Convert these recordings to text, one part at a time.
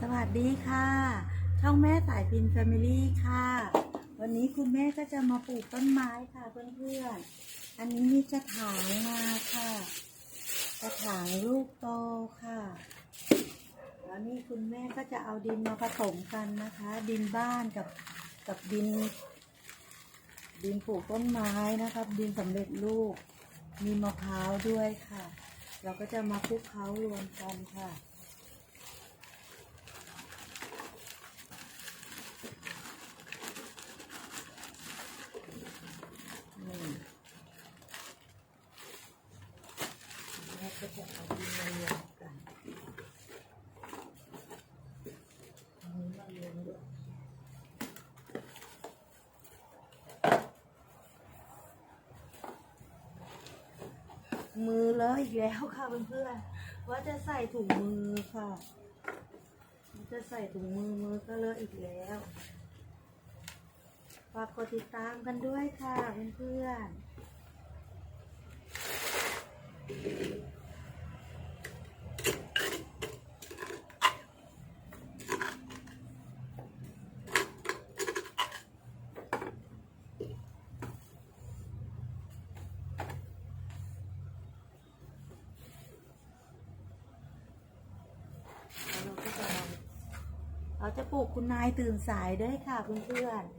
สวัสดีค่ะ ช่องแม่สายพินแฟมิลี่ค่ะ วันนี้คุณแม่ก็จะมาปลูกต้นไม้ค่ะเพื่อนๆ อันนี้มีกระถางมาค่ะ กระถางลูกโตค่ะ แล้วนี่คุณแม่ก็จะเอาดินมาผสมกันนะคะ ดินบ้านกับกับดิน ดินปลูกต้นไม้นะครับ ดินสำเร็จรูปมีมะพร้าวด้วยค่ะ เราก็จะมาคลุกเคล้ารวมกันค่ะ นี่แล้วก็จะเอาดินมารวมกันอันนี้มารวมด้วย มือเลยอีกแล้วค่ะเพื่อนๆว่าจะใส่ถุงมือค่ะจะใส่ถุงมือมือก็เลอะอีกแล้วฝากกดติดตามกันด้วยค่ะเพื่อนๆแล้วเราก็จะเอาเราจะป ลูกคุณนายตื่นสายด้วยค่ะเพื่อนๆ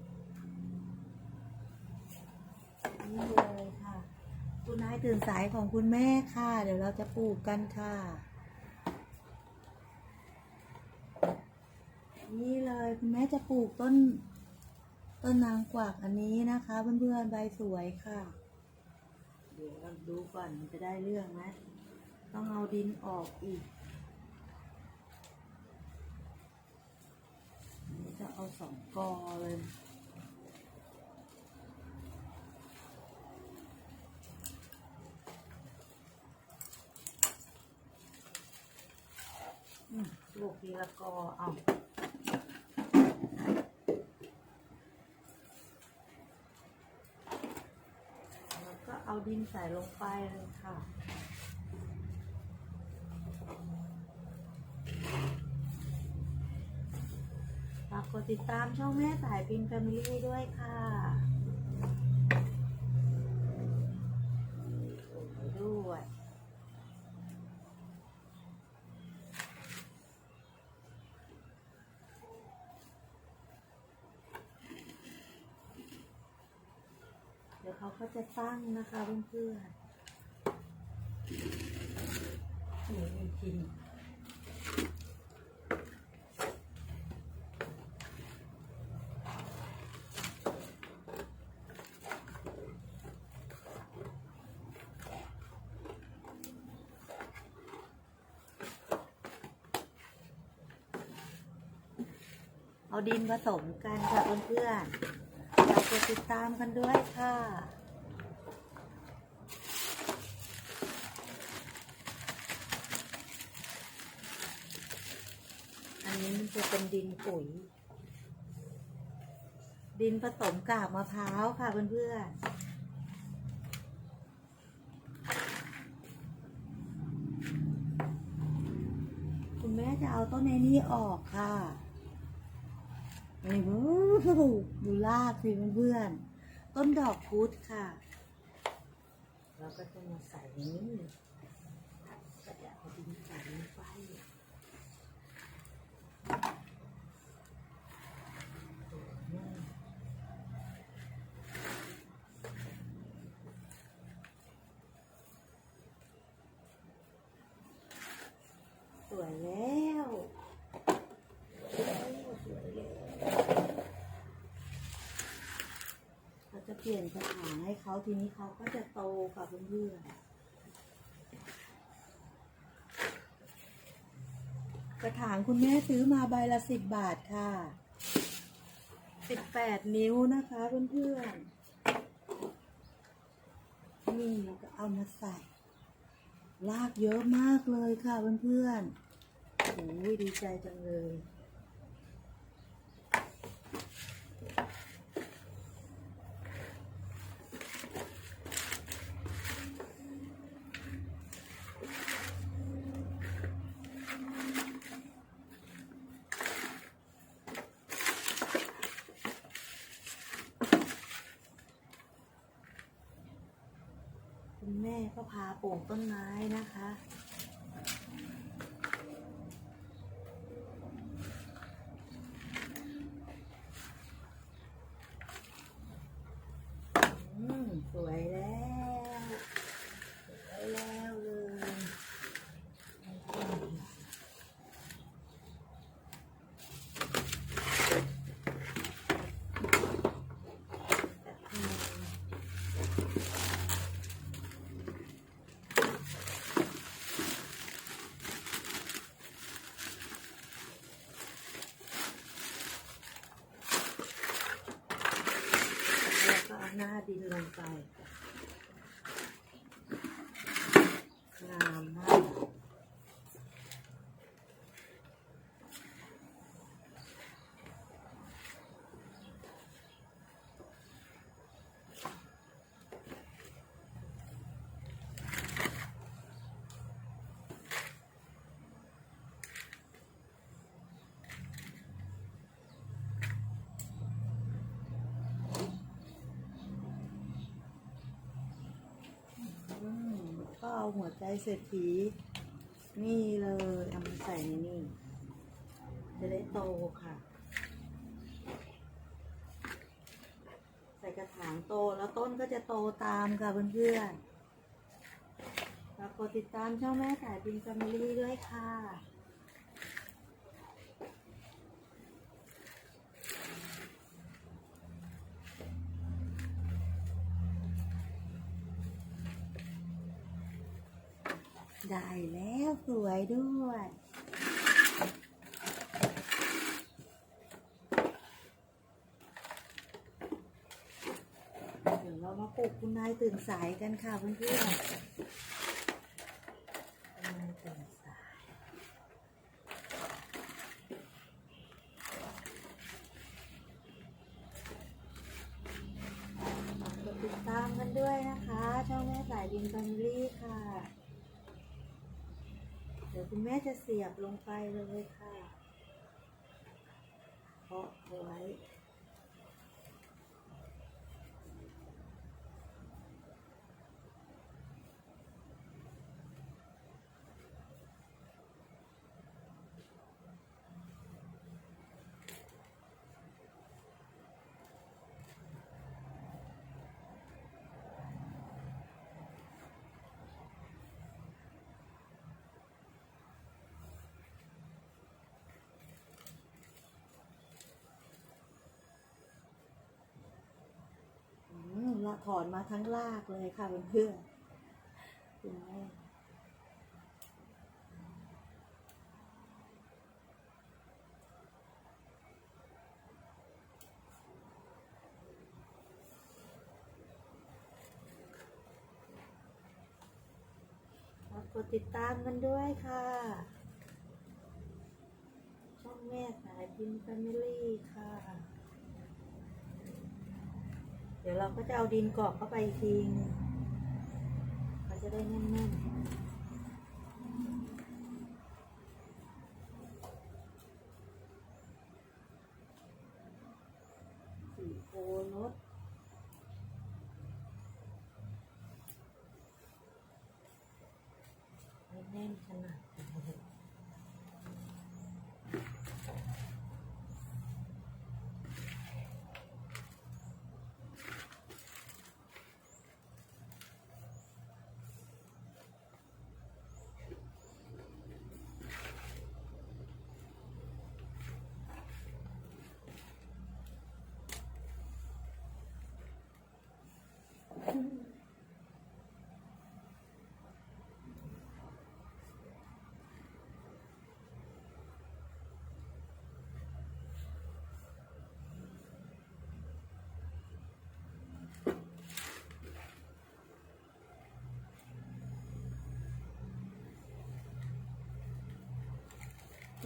นี่เลยค่ะ คุณนายตื่นสายของคุณแม่ค่ะ เดี๋ยวเราจะปลูกกันค่ะ นี่เลยคุณแม่จะปลูกต้น ต้นนางกวักอันนี้นะคะ เพื่อนๆใบสวยค่ะ เดี๋ยวเราดูก่อนมันจะได้เรื่องไหมต้องเอาดินออกอีกะเอาสองกอเลย ลูกทีละกอเอาแล้วก็เอาดินใส่ลงไปเลยค่ะ ฝากกด ติดตามช่องแม่สายพินแฟมิลี่ด้วยค่ะ ด้วย เดี๋ยวเขาก็จะตั้งนะคะเพื่อนๆนี่จริง เอาดินผสมกันค่ะเพื่อนๆฝากกดติดตามกันด้วยค่ะอันนี้มันจะเป็นดินปุ๋ย ดินผสมกากมะพร้าวค่ะเพื่อนๆ คุณแม่จะเอาต้นไอ้นี้ออกค่ะ นี่วู้หูดูลากสิเพื่อนๆต้นดอกพุธค่ะ เราก็จะมาใส่นี้ก็จะเอาดินใส่ลงไปสวยแล้วสวยแล้วสวยแล้ว เราจะเปลี่ยนกระถางให้เขาทีนี้เขาก็จะโตค่ะเพื่อนกระถางคุณแม่ซื้อมาใบละสิบบาทค่ะสิบแปดนิ้วนะคะเพื่อนๆ นี่เราก็เอามาใส่ ลากเยอะมากเลยค่ะเพื่อนๆโอ้ยดีใจจังเลย น ก็พาปลูกต้นไม้นะคะ อืมสวยแล้ว สวยแล้วเลยแล้วก็เอา หน้าดินลงไป งามมาก อืมก็เอา หัวใจเศรษฐี นี่เลยเอามาใส่ในนี่ จะได้โตค่ะ ใส่กระถางโตแล้วต้นก็จะโตตามค่ะเพื่อนๆฝากกดติดตามช่องแม่สายบินแฟมิลี่ด้วยค่ะ ได้แล้วสวยด้วย เดี๋ยวเรามาปลูกคุณนายตื่นสายกันค่ะเพื่อนๆคุณนายตื่นสายฝากกดติดตามกันด้วยนะคะ ช่องแม่สายดินแฟมิลี่ค่ะ ดี๋ยวคุณแม่จะเสียบลงไปเลยค่ะเพาะเอาไว้ อืมละ ถอนมาทั้งรากเลยค่ะเพื่อนๆคุณแม่ฝากกดติดตามกันด้วยค่ะ ช่องแม่สายพิมพ์แฟมิลี่ค่ะ ดี๋ยวเราก็จะเอาดินกรอกเข้าไปอีกทีนึงมันจะได้แน่นๆโคนด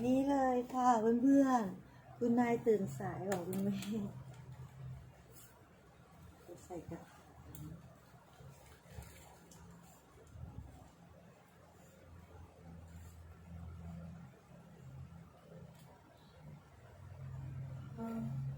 นี่เลยค่ะเพื่อนๆ คุณนายตื่นสายบอกคุณแม่ใส่กันอ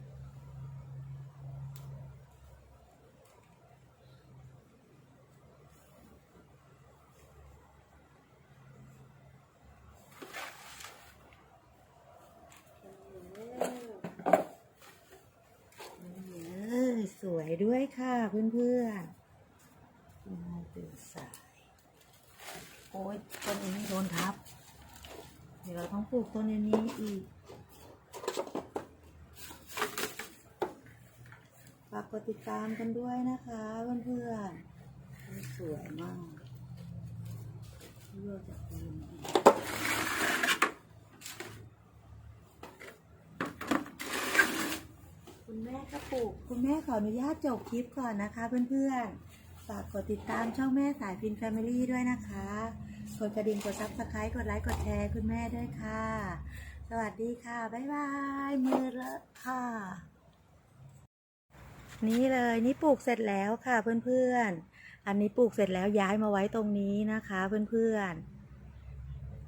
ด้วยค่ะเพื่อนๆตื่นสาย โอ้ยต้นนี้โดนทับ เดี๋ยวเราต้องปลูกต้นนี้อีกฝากกดติดตามกันด้วยนะคะเพื่อนๆสวยมากเลือกจาก คุณแม่ก็ปลูกคุณแม่ขออนุญาตจบคลิปก่อนนะคะเพื่อนๆ ฝากกดติดตามช่องแม่สายฟินแฟมิลี่ด้วยนะคะ กดกระดิ่ง กดซับสไครต์กดไลค์ กดแชร์คุณแม่ด้วยค่ะ สวัสดีค่ะ บ๊ายบาย มือละค่ะ นี่เลยนี่ปลูกเสร็จแล้วค่ะเพื่อนๆ อันนี้ปลูกเสร็จแล้วย้ายมาไว้ตรงนี้นะคะเพื่อน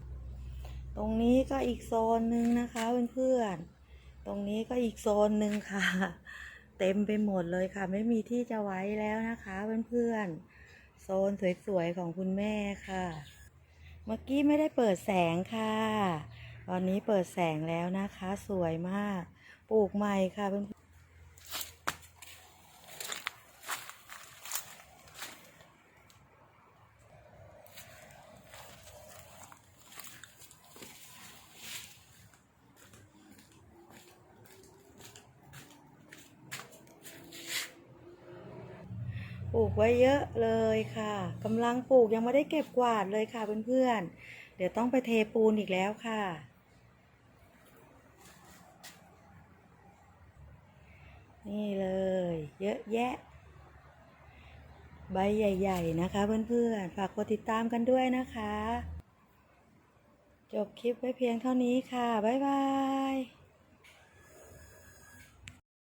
ๆ ตรงนี้ก็อีกโซนหนึ่งนะคะเพื่อนๆ ตรงนี้ก็อีกโซนหนึ่งค่ะ เต็มไปหมดเลยค่ะ ไม่มีที่จะไว้แล้วนะคะเพื่อนๆ โซนสวยๆของคุณแม่ค่ะ เมื่อกี้ไม่ได้เปิดแสงค่ะ ตอนนี้เปิดแสงแล้วนะคะ สวยมาก ปลูกใหม่ค่ะเพื่อน ไว้เยอะเลยค่ะกำลังปลูกยังไม่ได้เก็บกวาดเลยค่ะเพื่อนๆ เดี๋ยวต้องไปเทปูนอีกแล้วค่ะ นี่เลย เยอะแยะ ใบใหญ่ ๆ นะคะ เพื่อนๆ ฝากกดติดตามกันด้วยนะคะ จบคลิปไว้เพียงเท่านี้ค่ะ บ๊ายบาย